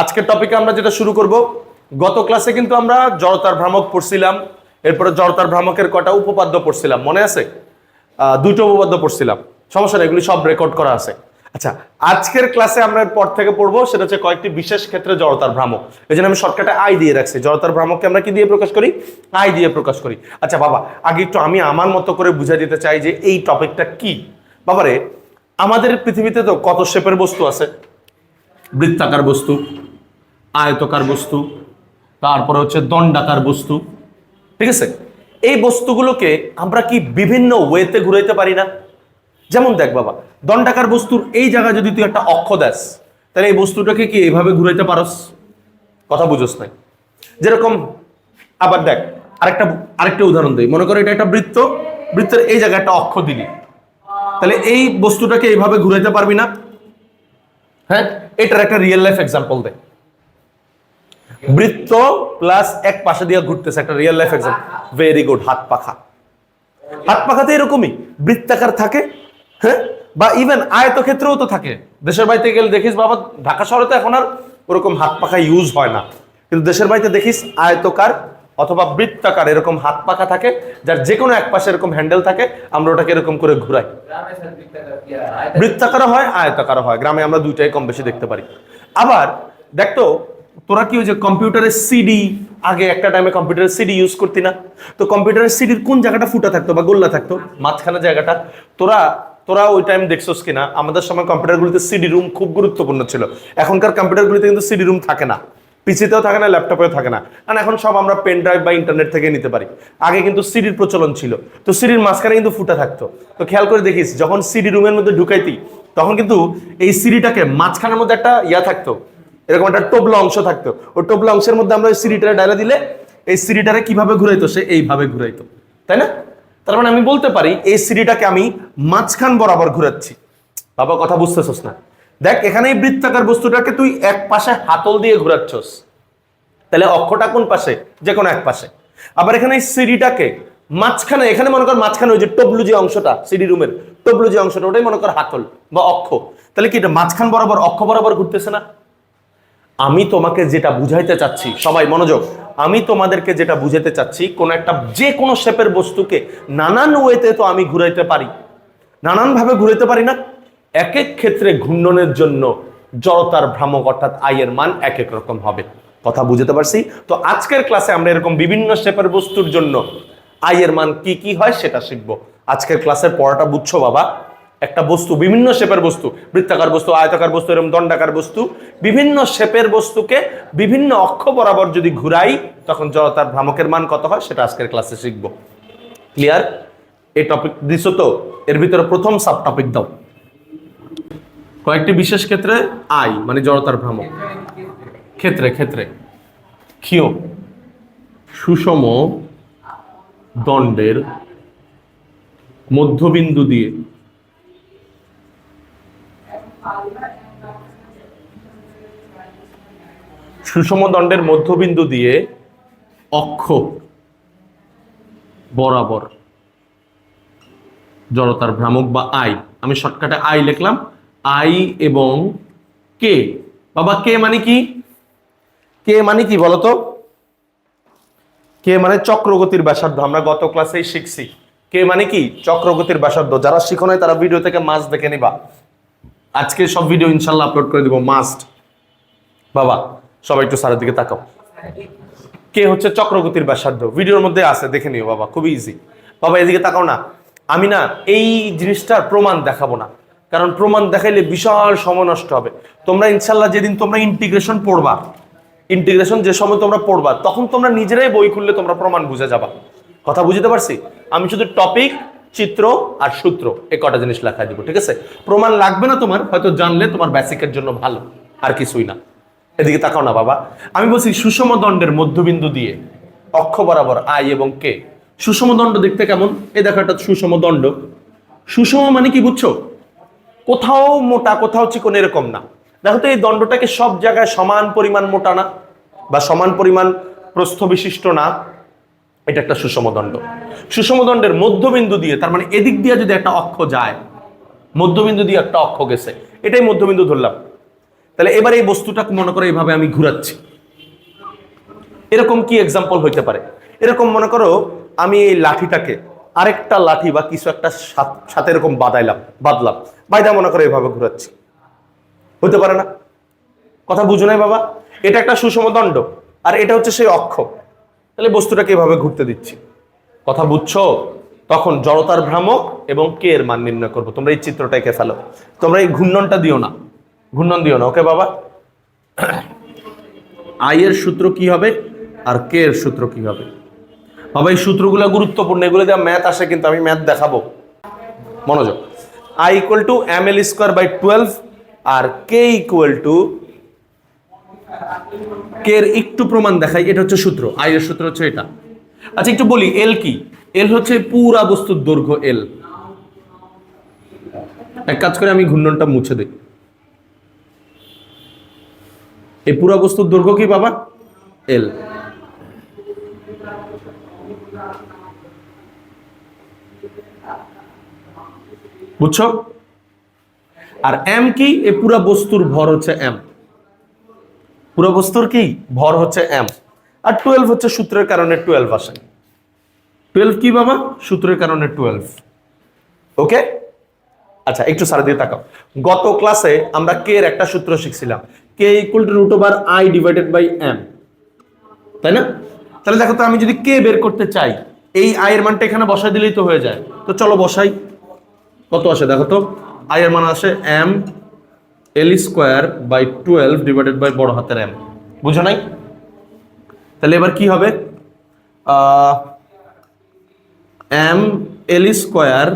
আজকের টপিকে আমরা যেটা শুরু করব, গত ক্লাসে কিন্তু আমরা জড়তার ভ্রামক পড়ছিলাম, এরপরে জড়তার ভ্রামকের কটা উপপাদ্য পড়ছিলাম, মনে আছে? দুটো উপপাদ্য পড়ছিলাম, সমস্যা এগুলি সব রেকর্ড করা আছে। আচ্ছা আজকের ক্লাসে আমরা পর থেকে পড়ব, সেটা হচ্ছে কয়েকটি বিশেষ ক্ষেত্রে জড়তার ভ্রামক। এই জন্য আমি শর্টকাটে আই দিয়ে রাখছি, জড়তার ভ্রামককে আমরা কি দিয়ে প্রকাশ করি? আই দিয়ে প্রকাশ করি। আচ্ছা বাবা, আগে একটু আমি আমার মতো করে বুঝাই দিতে চাই যে এই টপিকটা কি? বাবারে, আমাদের পৃথিবীতে তো কত শেপের বস্তু আছে? বৃত্তাকার বস্তু আয়তকার বস্তু, তারপরে হচ্ছে দণ্ডাকার বস্তু। ঠিক আছে? এই বস্তুগুলোকে আমরা কি বিভিন্ন ওয়েতে ঘুরাইতে পারি না? যেমন দেখ বাবা, দণ্ডাকার বস্তুর এই জায়গায় যদি তুই একটা অক্ষ দেস, তাহলে এই বস্তুটাকে কি এইভাবে ঘুরাইতে পারস? কথা বুঝোস নাই। যেরকম, আবার দেখ, আরেকটা আরেকটা উদাহরণ দিই। মনে করো এটা একটা বৃত্ত, বৃত্তের এই জায়গায় একটা অক্ষ দিলি। তাহলে এই বস্তুটাকে এইভাবে ঘুরাইতে পারবি না? হ্যাঁ? এটার একটা রিয়েল লাইফ এক্সাম্পল দে বৃত্ত প্লাস এক পাশে দিয়ে ঘুরতেছে একটা real life example very good হাত পাখা। হাত পাখাতে এরকমই, বৃত্তাকার থাকে হ্যাঁ? বা ইভেন আয়তক্ষেত্রেও তো থাকে। দেশের বাড়িতে গেলে দেখিস, বাবা, ঢাকা শহরে তো এখন আর ওরকম হাত পাখা ইউজ হয় না। কিন্তু দেশের বাড়িতে দেখিস, আয়তকার অথবা বৃত্তাকার এরকম হাত পাখা থাকে, যার যে কোনো এক পাশে এরকম হ্যান্ডেল থাকে, আমরা ওটাকে এরকম করে ঘুরাই। বৃত্তাকারও হয়, আয়তাকারও হয়। গ্রামে আমরা দুইটাই কম বেশি দেখতে পারি। আবার, দেখতো তোরা কি ওই যে কম্পিউটারের সিডি আগে একটা টাইমে কম্পিউটারের সিডি ইউজ করতি না? তো কম্পিউটারের সিডির কোন জায়গাটা ফুটা থাকতো বা গোল্লা থাকতো? মাঝখানে জায়গাটা। তোরা তোরা ওই টাইম দেখছোস কিনা? আমাদের সময় কম্পিউটারগুলিতে সিডি রুম খুব গুরুত্বপূর্ণ ছিল। এখনকার কম্পিউটারগুলিতে কিন্তু সিডি রুম থাকে না। পিসিতেও থাকে না ল্যাপটপেও থাকে না। কারণ এখন সব আমরা পেন ড্রাইভ বা ইন্টারনেট থেকে নিতে পারি। আগে কিন্তু সিডির প্রচলন ছিল। তো সিডির মাঝখানে কিন্তু ফুটা থাকতো। তো খেয়াল করে দেখিস, যখন সিডি রুমের মধ্যে ঢুকাইতি, তখন কিন্তু এই সিডিটাকে মাঝখানের মধ্যে একটা ইয়া থাকতো। এরকম একটা টোবলা অংশ থাকতো। ওই টোবলা অংশের মধ্যে আমরা ওই সিডিটারে ডালা দিলে এই সিডিটারে কীভাবে ঘুরাইতো সে এইভাবে ঘুরাইতো। তাই না? তার মানে আমি বলতে পারি, এই সিঁড়িটাকে আমি মাঝখান বরাবর ঘুরাচ্ছি। বাবা, কথা বুঝতেছস না। দেখ, এখানে এই বৃত্তাকার বস্তুটাকে তুই এক পাশে হাতল দিয়ে ঘুরাচ্ছস। তাহলে অক্ষটা কোন পাশে? যে কোনো এক পাশে। আবার এখানে এই সিঁড়িটাকে মাঝখানে, এখানে মনে কর মাঝখানে ওই যে টবলু যে অংশটা, সিঁড়ি রুমের টবলু যে অংশটা, ওটাই মনে কর হাতল বা অক্ষ। তাহলে কি এটা মাঝখান বরাবর, অক্ষ বরাবর ঘুরতেছে না? আমি তোমাকে যেটা বুঝাইতে চাচ্ছি, সবাই মনোযোগ, আমি তোমাদেরকে যেটা বুঝাতে চাচ্ছি, কোন একটা যে কোনো শেপের বস্তুকে নানান ওয়েতে তো আমি ঘুরাইতে পারি। নানানভাবে ঘুরাইতে পারি না। এক এক ক্ষেত্রে ঘূর্ণনের জন্য জড়তার ভ্রামক অর্থাৎ আয়ের মান এক এক রকম হবে। কথা বুঝতে পারছি? তো আজকের ক্লাসে আমরা এরকম বিভিন্ন শেপের বস্তুর জন্য আয়ের মান কি কি হয় সেটা শিখব। আজকের ক্লাসের পড়াটা বুঝছ বাবা? একটা বস্তু, বিভিন্ন শেপের বস্তু, বৃত্তাকার বস্তু, আয়তাকার বস্তু এরকম দণ্ডাকার বস্তু, বিভিন্ন শেপের বস্তুকে বিভিন্ন অক্ষ বরাবর যদি ঘুরাই, তখন জড়তার ভ্রামকের মান কত হয়? সেটা আজকের ক্লাসে শিখব। ক্লিয়ার এই টপিক দিছো তো? এর ভিতরে প্রথম সাব টপিক দাও। কয়েকটি বিশেষ ক্ষেত্রে আই মানে জড়তার ভ্রামক। ক্ষেত্রে ক্ষেত্রে। ক্ষিয়। সুষম দণ্ডের মধ্যবিন্দু দিয়ে সুষম দণ্ডের মধ্যবিন্দু দিয়ে অক্ষ বরাবর জড়তার ভ্রামক বা আই। আমি শর্টকাটে আই লিখলাম। আই এবং কে। বাবা, কে মানে কি? কে মানে কি বলতো? কে মানে চক্রগতির ব্যাসার্ধ। আমরা গত ক্লাসেই শিখছি। কে মানে কি? চক্রগতির ব্যাসার্ধ। যারা শিখো নাই, তারা ভিডিও থেকে মাস দেখে নিবা। আজকে সব ভিডিও ইনশাল্লাহ আপলোড করে দিব। মাস্ট বাবা সবাই একটু সারের দিকে তাকাও। কে হচ্ছে চক্রগতির ব্যাসার্ধ? ভিডিওর মধ্যে আছে, দেখে নিও বাবা, খুবই ইজি বাবা, এদিকে তাকাও না। আমি না এই জিনিসটার প্রমাণ দেখাবো না। কারণ প্রমাণ দেখাইলে বিশাল সময় নষ্ট হবে। তোমরা ইনশাল্লাহ যেদিন তোমরা ইন্টিগ্রেশন পড়বা ইন্টিগ্রেশন যে সময় তোমরা পড়বা, তখন তোমরা নিজেরাই বই খুললে তোমরা প্রমাণ বুঝে যাবা। কথা বুঝতে পারছি? আমি শুধু টপিক চিত্র আর সূত্র, এই কটা জিনিস লেখা দিব, ঠিক আছে? প্রমাণ লাগবে না তোমার, হয়তো জানলে তোমার বেসিকের জন্য ভালো, আর কিছুই না। এদিকে তাকাও না, বাবা। আমি বলছি সুষম দণ্ডের মধ্যবিন্দু দিয়ে অক্ষ বরাবর আই এবং কে। সুষম দণ্ড দেখতে কেমন? এই দেখো একটা সুষম দণ্ড। সুষম মানে কি বুঝছ? কোথাও মোটা, কোথাও চিকন এরকম না। দেখো তো এই দণ্ডটাকে সব জায়গায় সমান পরিমাণ মোটা না বা সমান পরিমাণ প্রস্থ বিশিষ্ট না। এটা একটা সুষম দণ্ড। সুষম দণ্ডের মধ্যবিন্দু দিয়ে, তার মানে এদিক দিয়ে যদি একটা অক্ষ যায়, মধ্যবিন্দু দিয়ে একটা অক্ষ গেছে। এটাই মধ্যবিন্দু ধরলাম। তাহলে এবার এই বস্তুটা মনে করো এইভাবে আমি ঘুরাচ্ছি। এরকম কি এক্সাম্পল হইতে পারে? এরকম মনে করো আমি এই লাঠিটাকে আরেকটা লাঠি বা কিছু একটা সাথে এরকম বাদাইলাম বাদলাম বাইদা মনে করো এইভাবে ঘুরাচ্ছি। হতে পারে না? কথা বুঝো নাই বাবা? এটা একটা সুষম দণ্ড আর এটা হচ্ছে সেই অক্ষ। তাহলে বস্তুটাকে এভাবে ঘুরতে দিচ্ছি। কথা বুঝছ? তখন জড়তার ভ্রামক এবং কে এর মান নির্ণয় করব? তোমরা এই চিত্রটা এঁকে ফেলো। তোমরা এই ঘূর্ণনটা দিও না। ঘূর্ণন দিও না, ওকে বাবা? আই এর সূত্র কি হবে আর কে এর সূত্র কি হবে? বাবা, এই সূত্রগুলো গুরুত্বপূর্ণ, এগুলো দেওয়া ম্যাথ আসে, কিন্তু আমি ম্যাথ দেখাবো। মনোযোগ। I equal to M L square by twelve R K equal to K এর একটু প্রমাণ দেখাই, এটা হচ্ছে সূত্র। আই এর সূত্র হচ্ছে এটা। আচ্ছা একটু বলি এল কি? এল হচ্ছে পুরা বস্তুর দৈর্ঘ্য এল এক কাজ করে, আমি ঘূর্ণনটা মুছে দিই। এই পুরা বস্তুর দৈর্ঘ্য কি বাবা? এল বুঝছ? আর এম কি? এই পুরা বস্তুর ভর হচ্ছে এম পুরো বস্তুর কি? ভর হচ্ছে এম আর টুয়েলভ হচ্ছে সূত্রের কারণে টুয়েলভ আসে। টুয়েলভ কি বাবা? সূত্রের কারণে টুয়েলভ ওকে আচ্ছা একটু সারা দিয়ে তাকাও। গত ক্লাসে আমরা কে এর একটা সূত্র শিখছিলাম? K equal to root over I divided by M তাই না? তাহলে দেখো তো আমি যদি কে বের করতে চাই, এই আই এর মানটা এখানে বসাই দিলেই তো হয়ে যায়। তো চলো বসাই। কত আসে দেখো তো? আই এর মান আসে M L square by twelve divided by বড় হাতের এম বুঝো নাই? তাহলে এবার কি হবে? M L square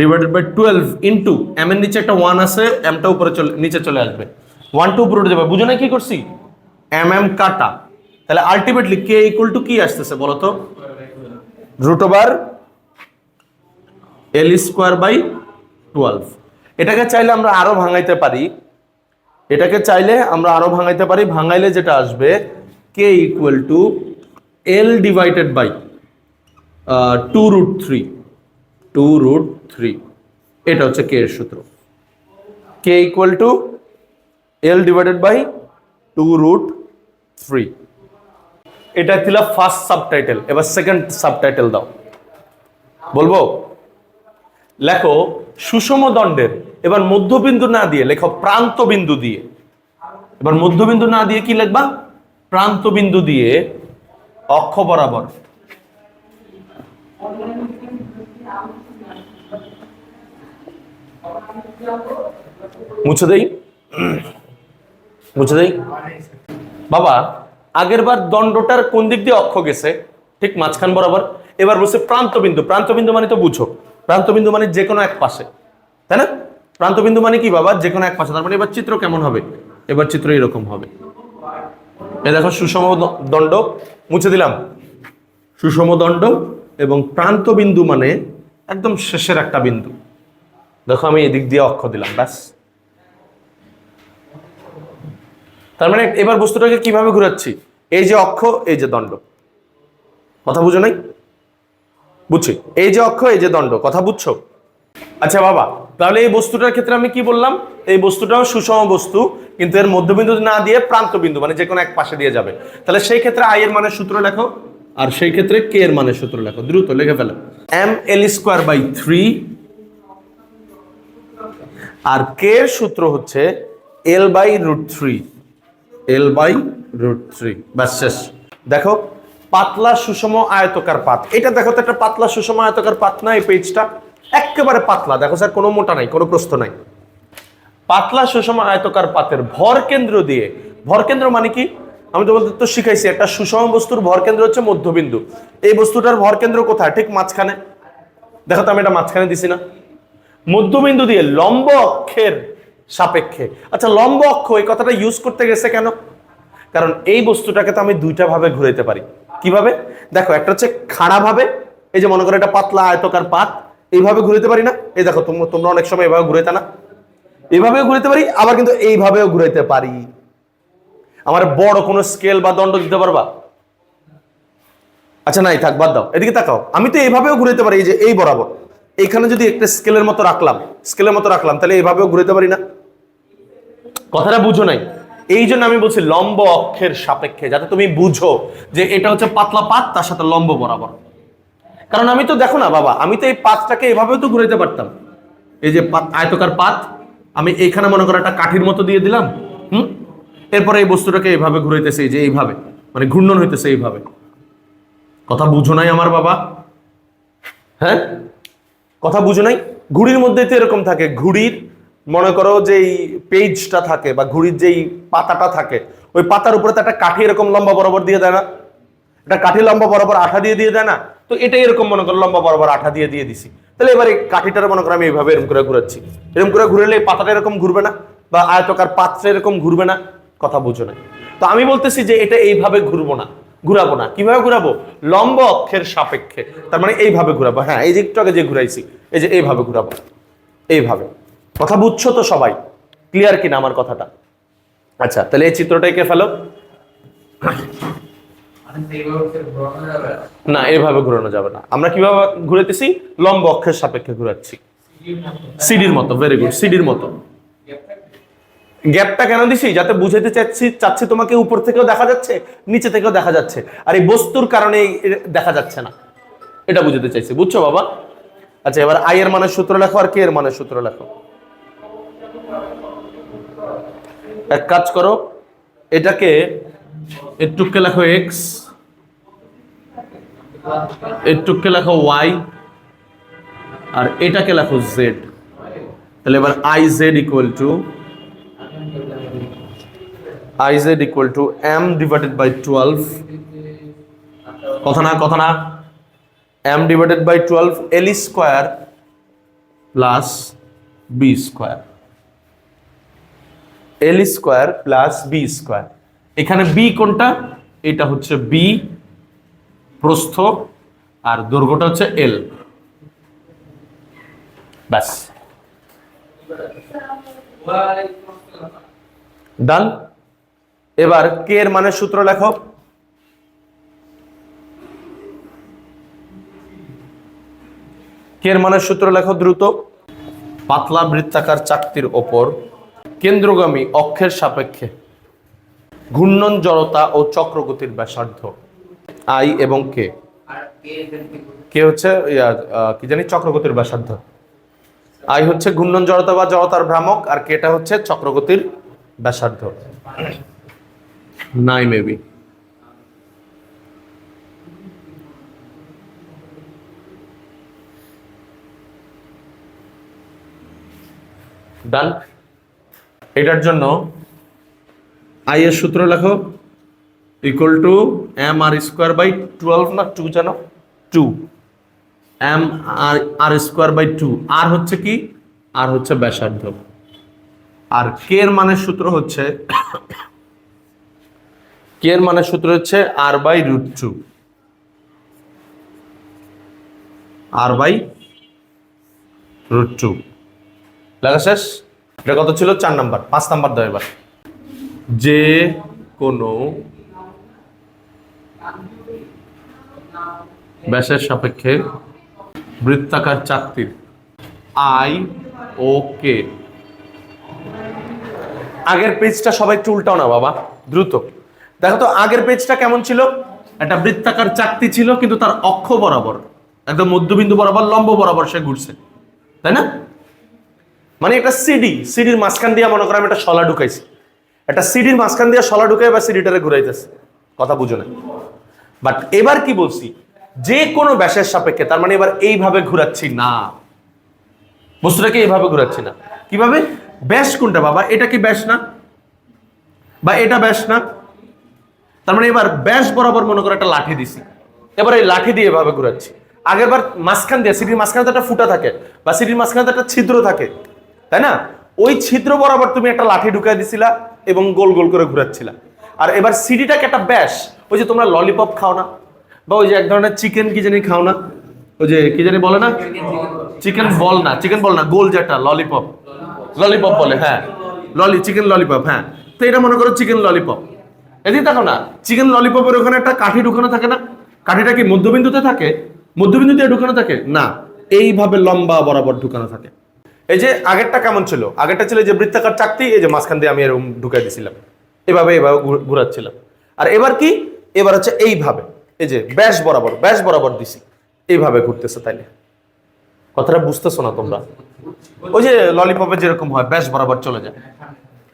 divided by twelve into M এর নিচে একটা ওয়ান আছে এমটা উপরে চলে, নিচে চলে আসবে। ওয়ান টু উপরে যাবে। বুঝো না কি করছি? এম এম কাটা। তাহলে আলটিমেটলি কে ইকুয়াল টু কি আসতেছে বলো তো? Root over L square by twelve এটাকে চাইলে আমরা আরও ভাঙাইতে পারি। এটাকে চাইলে আমরা আরও ভাঙাইতে পারি। ভাঙাইলে যেটা আসবে K equal to L divided by two root three two root three এটা হচ্ছে কে এর সূত্র। K equal to L divided by two root three এটা ছিল ফার্স্ট সাবটাইটেল এবার সেকেন্ড সাবটাইটেল দাও। বলব? লেখো, সুষম দণ্ডের, এবার মধ্যবিন্দু না দিয়ে লেখো প্রান্ত বিন্দু দিয়ে। এবার মধ্যবিন্দু না দিয়ে কি লিখবা? প্রান্ত বিন্দু দিয়ে অক্ষ বরাবর। মুছে দেই? মুছে দেই? বাবা, আগের বার দণ্ডটার কোন দিক দিয়ে অক্ষ গেছে? ঠিক মাঝখান বরাবর। এবার বলছে প্রান্তবিন্দু। প্রান্তবিন্দু মানে তো বুঝো। প্রান্তবিন্দু মানে যে কোনো এক পাশে। তাই না? প্রান্তবিন্দু মানে কি বাবা? যে কোনো এক পাশে। তার মানে এবার চিত্র কেমন হবে? এবার চিত্র এরকম হবে। এ দেখো সুষম দণ্ড। মুছে দিলাম। সুষম দণ্ড। এবং প্রান্তবিন্দু মানে একদম শেষের একটা বিন্দু। দেখো আমি এদিক দিয়ে অক্ষ দিলাম, ব্যাস। তার মানে এবার বস্তুটাকে কীভাবে ঘুরাচ্ছি? এই যে অক্ষ, এই যে দণ্ড। কথা বুঝো নাই? বুঝছি। এই যে অক্ষ, এই যে দণ্ড। কথা বুঝছ? আচ্ছা বাবা, তাহলে এই বস্তুটার ক্ষেত্রে আমি কি বললাম? এই বস্তুটাও সুষম বস্তু, কিন্তু এর মধ্যবিন্দু না দিয়ে প্রান্ত বিন্দু মানে যে কোনো এক পাশে দিয়ে যাবে। তাহলে সেই ক্ষেত্রে আই এর মানের সূত্র লেখো। আর সেই ক্ষেত্রে কে এর মানে সূত্র লেখো। দ্রুত লিখে ফেলো। M L square by three R K এর সূত্র হচ্ছে L by root three L by root three ব্যাস, শেষ। দেখো, পাতলা সুষম আয়তকার পাত। এটা দেখো তো, একটা পাতলা সুষম আয়তকার পাত না এই পেজটা একেবারে পাতলা। দেখো স্যার, কোনো মোটা নাই, কোনো প্রস্থ নাই। পাতলা সুষম আয়তকার পাতের ভর কেন্দ্র দিয়ে, ভর কেন্দ্র মানে কি? আমি তোমাদের তো শিখাইছি, একটা সুষম বস্তুর ভর কেন্দ্র হচ্ছে মধ্যবিন্দু। এই বস্তুটার ভর কেন্দ্র কোথায়? ঠিক মাঝখানে। দেখো তো আমি এটা মাঝখানে দিছি না। মধ্যবিন্দু দিয়ে লম্ব অক্ষের সাপেক্ষে। আচ্ছা লম্ব অক্ষ এই কথাটা ইউজ করতে গেছে কেন? কারণ এই বস্তুটাকে তো আমি দুইটা ভাবে ঘুরাইতে পারি। কীভাবে? দেখো, একটা হচ্ছে খাড়া ভাবে, এই যে মনে করো এটা পাতলা আয়তকার পাত, এইভাবে ঘুরাইতে পারি না। এই দেখো তোমরা অনেক সময় এভাবে ঘুরাইতে না। এইভাবেও ঘুরাইতে পারি, আবার কিন্তু এইভাবেও ঘুরাইতে পারি। আমার বড় কোনো স্কেল বা দণ্ড দিতে পারবা? আচ্ছা নাই, থাক, বাদ দাও। এদিকে তাকাও। আমি তো এইভাবেও ঘুরাইতে পারি, এই যে, এই বরাবর। এইখানে যদি একটা স্কেলের মতো রাখলাম স্কেলের মতো রাখলাম, তাহলে এইভাবেও ঘুরাইতে পারি না? কথাটা বুঝো নাই। এই জন্য আমি বলছি, লম্ব অক্ষের সাপেক্ষে, যাতে তুমি বুঝো যে এটা হচ্ছে পাতলা পাত, তার সাথে লম্ব বরাবর। কারণ আমি তো, দেখো না, বাবা, আমি তো এই পাতটাকে এভাবেও তো ঘুরাইতে পারতাম। এই যে পাত, আয়তকার পাত, আমি এইখানে মনে করো একটা কাঠির মতো দিয়ে দিলাম, হুম? এরপরে এই বস্তুটাকে এইভাবে ঘুরাইতেছে, এই যে এইভাবে মানে ঘূর্ণন হইতেছে এইভাবে। কথা বুঝো নাই আমার বাবা? হ্যাঁ? কথা বুঝো নাই? ঘুড়ির মধ্যে তো এরকম থাকে, ঘুড়ির, মনে করো যেই পেজটা থাকে বা ঘুড়ির যেই পাতাটা থাকে, ওই পাতার উপরে তো একটা কাঠি এরকম লম্বা বরাবর দিয়ে দেয় না? একটা কাঠি লম্বা বরাবর আঠা দিয়ে দিয়ে দেয় না? তো এটা এরকম মনে করো লম্বা বরাবর আঠা দিয়ে দিয়ে দিছি। তাহলে এবার এই কাঠিটার মনে করো আমি এইভাবে এরকম করে ঘুরাচ্ছি। এরকম করে ঘুরেলে এই পাতাটা এরকম ঘুরবে না? বা আয়তকার পাত্রে এরকম ঘুরবে না? কথা বুঝো না তো আমি বলতেছি যে এটা এইভাবে ঘুরবো না, ঘুরাবো না। কীভাবে ঘুরাবো? লম্ব অক্ষের সাপেক্ষে। তার মানে এইভাবে ঘুরাবো। হ্যাঁ এই যে একটু আগে যে ঘুরাইছি, এই যে এইভাবে ঘুরাবো। এইভাবে। কথা বুঝছ তো সবাই? ক্লিয়ার কিনা আমার কথাটা? আচ্ছা তাহলে এই চিত্রটা এঁকে ফেলো। না এভাবে ঘুরানো যাবে না। আমরা কীভাবে ঘুরাইতেছি? লম্ব অক্ষের সাপেক্ষে ঘুরাচ্ছি। সিডির মতো ভেরি গুড সিডির মতো। গ্যাপটা কেন দিছি? যাতে বুঝাইতে চাচ্ছি চাচ্ছি তোমাকে উপর থেকেও দেখা যাচ্ছে, নিচে থেকেও দেখা যাচ্ছে। আর এই বস্তুর কারণে দেখা যাচ্ছে না। এটা বুঝাতে চাইছি। বুঝছ বাবা? আচ্ছা এবার আই এর মানের সূত্র লেখো আর কে এর মানের সূত্র লেখো? এক কাজ করো, এটাকে একটুকে লেখো এক্স একটুকে লেখো ওয়াই আর এটাকে লেখো জেড তাহলে এবার I Z equal to Z equal to M divided by twelve কথা না কথা না। M divided by twelve L square plus B square L square plus B square এখানে বি কোনটা? এটা হচ্ছে বি প্রস্থ, আর দৈর্ঘ্যটা হচ্ছে এল ব্যাস। ডান এবার কে এর মানের সূত্র লেখো কে এর মানের সূত্র লেখো দ্রুত? পাতলা বৃত্তাকার চাকতির ওপর কেন্দ্রগামী অক্ষের সাপেক্ষে ঘূর্ণন জড়তা ও চক্রগতির ব্যাসার্ধ। আই এবং কে। কে হচ্ছে কি জানি? চক্রগতির ব্যাসার্ধ। আই হচ্ছে ঘূর্ণন জড়তা বা জড়তার ভ্রামক আর কেটা হচ্ছে চক্রগতির ব্যাসার্ধ। নাই মেবি ডান এটার জন্য আই এর সূত্র লেখো equal to M R square by twelve না টু জানো? Two M R R square by two R হচ্ছে কি? আর হচ্ছে ব্যাসার্ধ। আর কে এর মানের সূত্র হচ্ছে কে এর মানের সূত্র হচ্ছে R by root two R by root two লেখা শেষ? এটা কত ছিল? চার নাম্বার। পাঁচ নাম্বার দাও এবার। যে কোনো ব্যাসের সাপেক্ষে বৃত্তাকার চাকতির আই ও কে আগের পেজটা সবাই একটু উল্টাও না, বাবা। দ্রুত। দেখো তো, আগের পেজটা কেমন ছিল? একটা বৃত্তাকার চাকতি ছিল, কিন্তু তার অক্ষ বরাবর, একদম মধ্যবিন্দু বরাবর, লম্ব বরাবর সে ঘুরছে। তাই না? মানে একটা সিডি, সিডির মাঝখান দিয়ে মনে করো আমি একটা শলা ঢুকাইছি। একটা সিডির মাঝখান দিয়ে শলা ঢুকাই বা সিডিটারে ঘুরাইতেছে। কথা বুঝো না বাট এবার কি বলছি? যে কোনো ব্যাসের সাপেক্ষে, তার মানে এবার এইভাবে ঘুরাচ্ছি না। বস্তুটাকে এইভাবে ঘুরাচ্ছি না? কীভাবে? ব্যাস কোনটা বাবা? এটা কি ব্যাস না? বা এটা ব্যাস না? তার মানে এবার ব্যাস বরাবর মনে করে একটা লাঠি দিছি। এবার এই লাঠি দিয়ে এভাবে ঘুরাচ্ছি। আগের বার মাঝখান দিয়ে সিটির মাঝখানে তো একটা ফুটা থাকে বা সিটির মাঝখানে তো একটা ছিদ্র থাকে, তাই না? ওই ছিদ্র বরাবর তুমি একটা লাঠি ঢুকাই দিছিলা এবং গোল গোল করে ঘুরাচ্ছিলা। আর এবার সিডিটাকে একটা ব্যাস, ওই যে তোমরা ললিপপ খাও না বা ওই যে এক ধরনের চিকেন কি জানি খাও না? ওই যে কি জানি বলে না? চিকেন বল না চিকেন বল না, গোল যেটা ললিপপ ললিপপ বলে হ্যাঁ। ললি চিকেন ললিপপ হ্যাঁ। তো এটা মনে করো চিকেন ললিপপ এদিকে দেখো না চিকেন ললিপপের ওখানে একটা কাঠি ঢুকানো থাকে না? কাঠিটা কি মধ্যবিন্দুতে থাকে? মধ্যবিন্দুতে ঢুকানো থাকে? না, এইভাবে লম্বা বরাবর ঢুকানো থাকে। এই যে আগেরটা কেমন ছিল? আগেরটা ছিল যে বৃত্তাকার চাকতি, এই যে মাঝখান দিয়ে আমি এরকম ঢুকাই দিয়েছিলাম এভাবে এভাবে ঘুর- ঘুরাচ্ছিলাম। আর এবার কি? এবার হচ্ছে এইভাবে। এই যে ব্যাস বরাবর ব্যাস বরাবর দিছি। এইভাবে ঘুরতেছে তাইলে। কথাটা বুঝতেছো না তোমরা? ওই যে ললিপপে যেরকম হয়, ব্যাস বরাবর চলে যায়।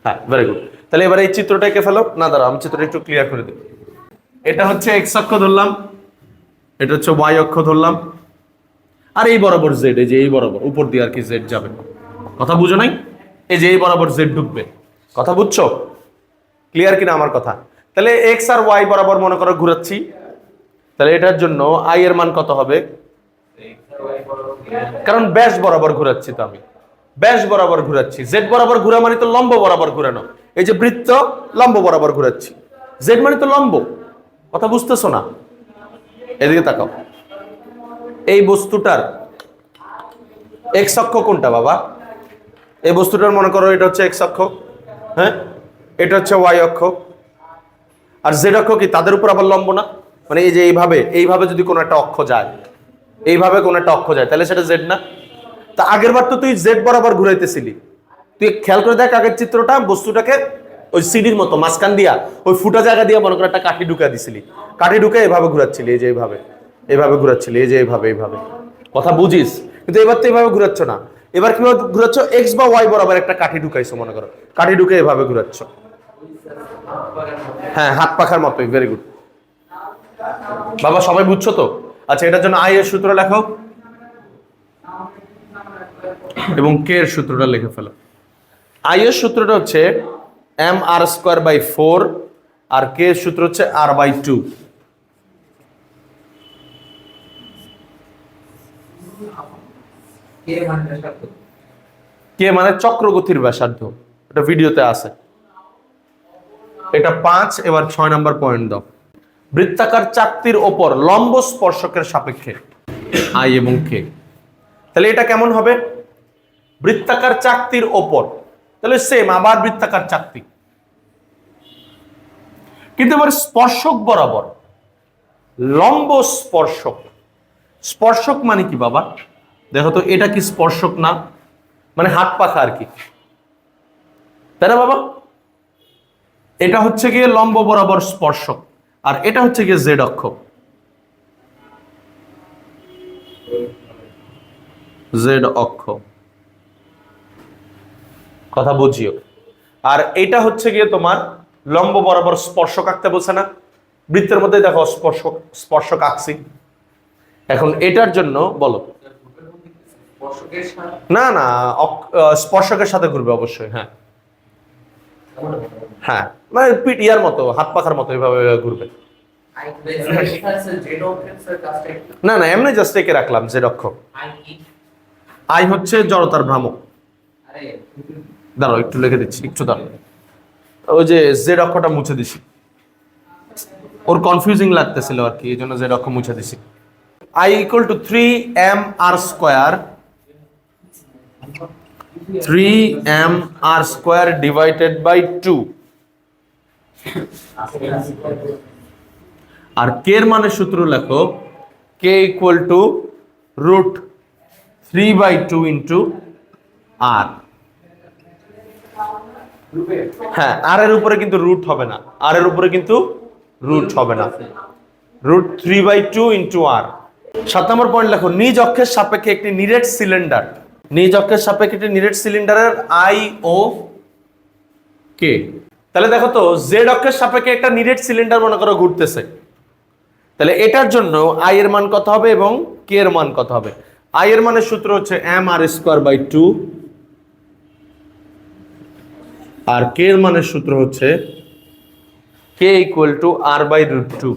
হ্যাঁ ভেরি গুড তাহলে এবার এই চিত্রটা এঁকে ফেলো। না দাঁড়া আমি চিত্রটা একটু ক্লিয়ার করে দিই। এটা হচ্ছে এক্স অক্ষ ধরলাম। এটা হচ্ছে ওয়াই অক্ষ ধরলাম। আর এই বরাবর জেড এই যে এই বরাবর, উপর দিয়ে আর কি জেড যাবে। কথা বুঝো নাই? এই যে এই বরাবর জেড ঢুকবে। কথা বুঝছ? ক্লিয়ার কিনা আমার কথা? তাহলে এক্স আর ওয়াই বরাবর মনে করো ঘুরাচ্ছি। তাহলে এটার জন্য আই এর মান কত হবে? কারণ ব্যাস বরাবর ঘুরাচ্ছি তো আমি। ব্যাস বরাবর ঘুরাচ্ছি। জেড বরাবর ঘুরা মানে তো লম্ব বরাবর ঘুরানো। এই যে বৃত্ত, লম্ব বরাবর ঘুরাচ্ছি। জেড মানে তো লম্ব। কথা বুঝতেছো না? এদিকে তাকাও। এই বস্তুটার এক্স অক্ষ কোনটা বাবা? এই বস্তুটার মনে করো এটা হচ্ছে এক্স অক্ষ। হ্যাঁ? এটা হচ্ছে ওয়াই অক্ষ। আর জেড অক্ষ কি তাদের উপর আবার লম্ব না? মানে এই যে এইভাবে এইভাবে যদি কোনো একটা অক্ষ যায়, এইভাবে কোনো একটা অক্ষ যায়, তাহলে সেটা জেড না? তা আগের বার তো তুই জেড বরাবর ঘুরাইতেছিলি। তুই খেয়াল করে দেখ আগের চিত্রটা, বস্তুটাকে ওই সিডির মতো মাঝখান দিয়া, ওই ফুটা জায়গা দিয়ে মনে করে একটা কাঠি ঢুকা দিছিলি। কাঠি ঢুকে এভাবে ঘুরাচ্ছিলি, এই যে এইভাবে এইভাবে ঘুরাচ্ছিলি, এই যে এইভাবে এইভাবে কথা বুঝিস? কিন্তু এবার তো এইভাবে ঘুরাচ্ছ না। এবার কীভাবে ঘুরাচ্ছ? এক্স বা ওয়াই বরাবর একটা কাঠি ঢুকাইছো মনে করো। কাঠি ঢুকে এভাবে ঘুরাচ্ছ। হ্যাঁ হাত পাখার মতোই ভেরি গুড বাবা, সবাই বুঝছ তো? আচ্ছা এটার জন্য আই এর সূত্র লেখো এবং কে এর সূত্রটা লিখে ফেলো? আই এর সূত্রটা হচ্ছে M R square by four R K এর সূত্র হচ্ছে আর বাই টু। কে মানে? কে মানে চক্রগতির ব্যাসার্ধ এটা ভিডিওতে আছে। এটা পাঁচ এবার ছয় নাম্বার পয়েন্ট দাও। বৃত্তাকার চাকতির ওপর লম্ব স্পর্শকের সাপেক্ষে আই এবং কে। তাহলে এটা কেমন হবে? বৃত্তাকার চাকতির ওপর। তাহলে সেম আবার বৃত্তাকার চাকতি। কিন্তু এবার স্পর্শক বরাবর, লম্ব স্পর্শক। স্পর্শক মানে কি বাবা? দেখো তো, এটা কি স্পর্শক না? মানে হাত পাখা আর কি। তাই না বাবা? এটা হচ্ছে গিয়ে লম্ব বরাবর স্পর্শক, আর এটা হচ্ছে গিয়ে জেড অক্ষ। জেড অক্ষ। কথা বুঝিও। আর এটা হচ্ছে গিয়ে তোমার লম্ব বরাবর স্পর্শক আঁকতে বলছে না? বৃত্তের মধ্যে দেখো স্পর্শক স্পর্শক আঁকছি। এখন এটার জন্য বলো। না না স্পর্শকের সাথে ঘুরবে অবশ্যই হ্যাঁ। হ্যাঁ মানে পিট ইয়ার মতো, হাত পাখার মতো এভাবে ঘুরবে। জেড না না, এমনি জাস্ট একে রাখলাম যে অক্ষ আই হচ্ছে জড়তার ভ্রামক। দাঁড়াও, একটু লিখে দিচ্ছি, একটু দাঁড়াও। ওই যে জেড অক্ষটা মুছে দিছি। ওর কনফিউজিং লাগতেছিল আর কি, এই জন্য জেড অক্ষ মুছে দিছি। I equal to three M R square three M R square divided by two R K এর মানের সূত্র লেখো K equal to root three by two into R হ্যাঁ আর এর উপরে কিন্তু রুট হবে না। আর এর উপরে কিন্তু রুট হবে না। Root three by two into R সাত নম্বর পয়েন্ট লেখো নিজ অক্ষের সাপেক্ষে একটি নিরেট সিলিন্ডার নিজ অক্ষের সাপেক্ষে একটি নিরেট সিলিন্ডারের আই ও কে তাহলে দেখো তো জেড অক্ষের সাপেক্ষে একটা নিরেট সিলিন্ডার মনে করো ঘুরতেছে। তাহলে এটার জন্য আই এর মান কত হবে এবং কে এর মান কত হবে? আই এর মানের সূত্র হচ্ছে M R square by two R K এর মানের সূত্র হচ্ছে K equal to R by root two